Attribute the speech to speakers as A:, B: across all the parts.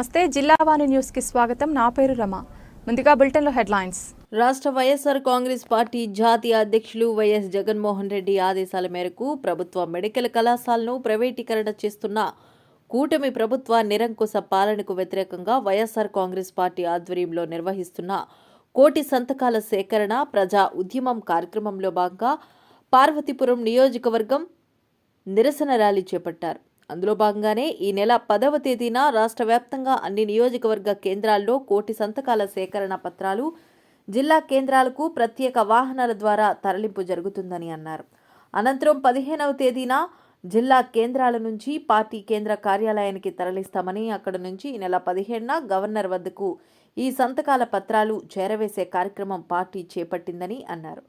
A: నమస్తే జిల్లావాణి న్యూస్కి స్వాగతం. నా పేరు రమ. ముందుగా బులెటిన్లో హెడ్లైన్స్.
B: రాష్ట్ర వైఎస్ఆర్ కాంగ్రెస్ పార్టీ జాతీయ అధ్యక్షులు వైఎస్ జగన్మోహన్ రెడ్డి ఆదేశాల మేరకు ప్రభుత్వ మెడికల్ కళాశాలను ప్రైవేటీకరణ చేస్తున్న కూటమి ప్రభుత్వ నిరంకుశ పాలనకు వ్యతిరేకంగా వైఎస్ఆర్ కాంగ్రెస్ పార్టీ ఆధ్వర్యంలో నిర్వహిస్తున్న కోటి సంతకాల సేకరణ ప్రజా ఉద్యమం కార్యక్రమంలో భాగంగా పార్వతీపురం నియోజకవర్గం నిరసన ర్యాలీ చేపట్టారు. అందులో భాగంగానే ఈ నెల పదవ తేదీన రాష్ట్ర వ్యాప్తంగా అన్ని నియోజకవర్గ కేంద్రాల్లో కోటి సంతకాల సేకరణ పత్రాలు జిల్లా కేంద్రాలకు ప్రత్యేక వాహనాల ద్వారా తరలింపు జరుగుతుందని అన్నారు. అనంతరం పదిహేనవ తేదీన జిల్లా కేంద్రాల నుంచి పార్టీ కేంద్ర కార్యాలయానికి తరలిస్తామని అక్కడ నుంచి ఈ నెల పదిహేడున గవర్నర్ వద్దకు ఈ సంతకాల పత్రాలు చేరవేసే కార్యక్రమం పార్టీ చేపట్టిందని అన్నారు.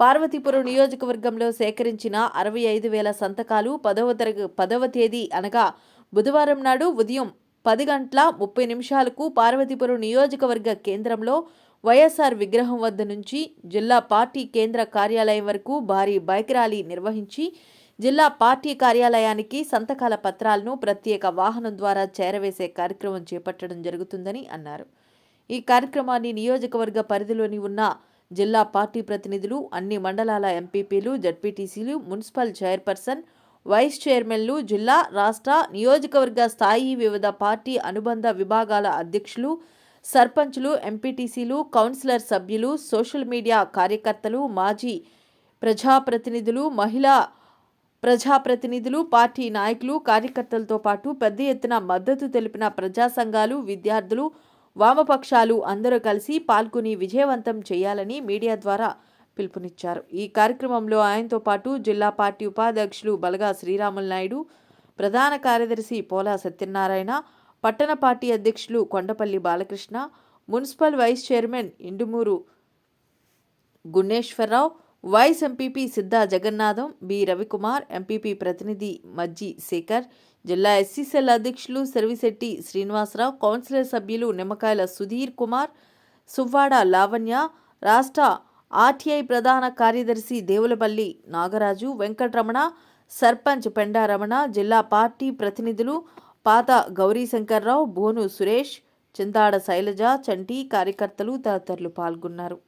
B: పార్వతీపురం నియోజకవర్గంలో సేకరించిన అరవై ఐదు వేల సంతకాలు పదవ తరగ పదవ తేదీ అనగా బుధవారం నాడు ఉదయం పది గంటల ముప్పై నిమిషాలకు పార్వతీపురం నియోజకవర్గ కేంద్రంలో వైఎస్ఆర్ విగ్రహం వద్ద నుంచి జిల్లా పార్టీ కేంద్ర కార్యాలయం వరకు భారీ బైక్ ర్యాలీ నిర్వహించి జిల్లా పార్టీ కార్యాలయానికి సంతకాల పత్రాలను ప్రత్యేక వాహనం ద్వారా చేరవేసే కార్యక్రమం చేపట్టడం జరుగుతుందని అన్నారు. ఈ కార్యక్రమాన్ని నియోజకవర్గ పరిధిలోని ఉన్న జిల్లా పార్టీ ప్రతినిధులు అన్ని మండలాల ఎంపీపీలు జడ్పీటీసీలు మున్సిపల్ చైర్పర్సన్ వైస్ చైర్మన్లు జిల్లా రాష్ట్ర నియోజకవర్గ స్థాయి వివిధ పార్టీ అనుబంధ విభాగాల అధ్యక్షులు సర్పంచులు ఎంపీటీసీలు కౌన్సిలర్ సభ్యులు సోషల్ మీడియా కార్యకర్తలు మాజీ ప్రజాప్రతినిధులు మహిళా ప్రజాప్రతినిధులు పార్టీ నాయకులు కార్యకర్తలతో పాటు పెద్ద ఎత్తున మద్దతు తెలిపిన ప్రజా సంఘాలు విద్యార్థులు వామపక్షాలు అందరూ కలిసి పాల్గొని విజయవంతం చేయాలని మీడియా ద్వారా పిలుపునిచ్చారు. ఈ కార్యక్రమంలో ఆయనతో పాటు జిల్లా పార్టీ ఉపాధ్యక్షులు బలగా శ్రీరాములు నాయుడు ప్రధాన కార్యదర్శి పోలా సత్యనారాయణ పట్టణ పార్టీ అధ్యక్షులు Kondapalli Balakrishna municipal vice chairman Indumuru Guneswararao vice MPP Siddha Jagannatham B. Ravikumar MPP ప్రతినిధి మజ్జి శేఖర్ జిల్లా ఎస్సీసెల్ అధ్యక్షులు సర్విశెట్టి శ్రీనివాసరావు కౌన్సిలర్ సభ్యులు నిమ్మకాయల సుధీర్ కుమార్ సువ్వాడ లావణ్య రాష్ట్ర ఆర్టీఐ ప్రధాన కార్యదర్శి దేవులపల్లి నాగరాజు వెంకటరమణ సర్పంచ్ పెండారమణ జిల్లా పార్టీ ప్రతినిధులు పాత గౌరీశంకర్రావు బోను సురేష్ చింతాడ శైలజ చంటి కార్యకర్తలు తదితరులు పాల్గొన్నారు.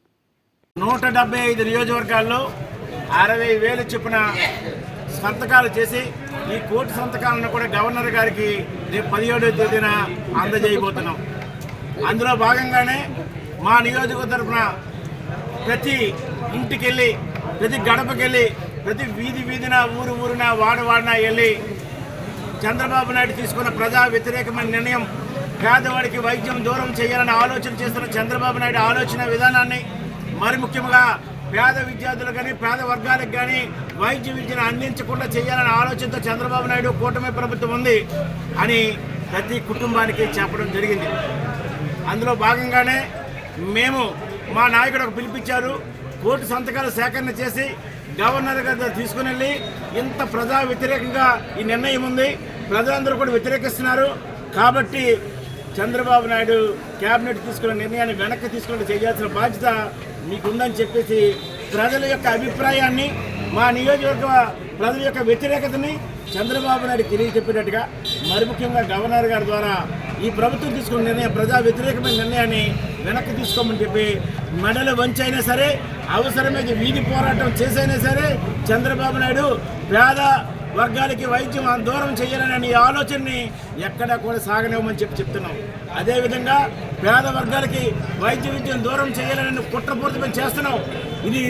C: నూట డెబ్బై ఐదు నియోజకవర్గాల్లో అరవై వేలు చొప్పున సంతకాలు చేసి ఈ కోటి సంతకాలను కూడా గవర్నర్ గారికి రేపు పదిహేడవ తేదీన అందజేయబోతున్నాం. అందులో భాగంగానే మా నియోజకవర్గ తరఫున ప్రతి ఇంటికి వెళ్ళి ప్రతి గడపకి వెళ్ళి ప్రతి వీధి వీధిన ఊరు ఊరిన వాడు వాడిన వెళ్ళి చంద్రబాబు నాయుడు తీసుకున్న ప్రజా వ్యతిరేకమైన నిర్ణయం పేదవాడికి వైద్యం దూరం చేయాలని ఆలోచన చేస్తున్న చంద్రబాబు నాయుడు ఆలోచన విధానాన్ని మరి ముఖ్యంగా పేద విద్యార్థులకు కానీ పేద వర్గాలకు కానీ వైద్య విద్యను అందించకుండా చేయాలనే ఆలోచనతో చంద్రబాబు నాయుడు కూటమి ప్రభుత్వం ఉంది అని ప్రతి కుటుంబానికి చెప్పడం జరిగింది. అందులో భాగంగానే మేము మా నాయకుడు ఒక పిలిపించారు కోర్టు సంతకాలు సేకరణ చేసి గవర్నర్ గారి తీసుకుని వెళ్ళి ఇంత ప్రజా వ్యతిరేకంగా ఈ నిర్ణయం ఉంది ప్రజలందరూ కూడా వ్యతిరేకిస్తున్నారు. కాబట్టి చంద్రబాబు నాయుడు కేబినెట్ తీసుకున్న నిర్ణయాన్ని వెనక్కి తీసుకుని చేయాల్సిన బాధ్యత మీకుందని చెప్పేసి ప్రజల యొక్క అభిప్రాయాన్ని మా నియోజకవర్గ ప్రజల యొక్క వ్యతిరేకతని చంద్రబాబు నాయుడు తెలియజెప్పినట్టుగా మరి ముఖ్యంగా గవర్నర్ గారి ద్వారా ఈ ప్రభుత్వం తీసుకున్న నిర్ణయం ప్రజా వ్యతిరేకమైన నిర్ణయాన్ని వెనక్కి తీసుకోమని చెప్పి మెడలు వంచైనా సరే అవసరమైతే వీధి పోరాటం చేసైనా సరే చంద్రబాబు నాయుడు పేద వర్గాలకి వైద్యం దూరం చేయాలనే ఈ ఆలోచనని ఎక్కడా కూడా సాగనివ్వమని చెప్పి చెప్తున్నాం అదేవిధంగా పేద వర్గాలకి వైద్య విద్యను దూరం చేయాలని కుట్రపూరితమైన చేస్తున్నాం ఇది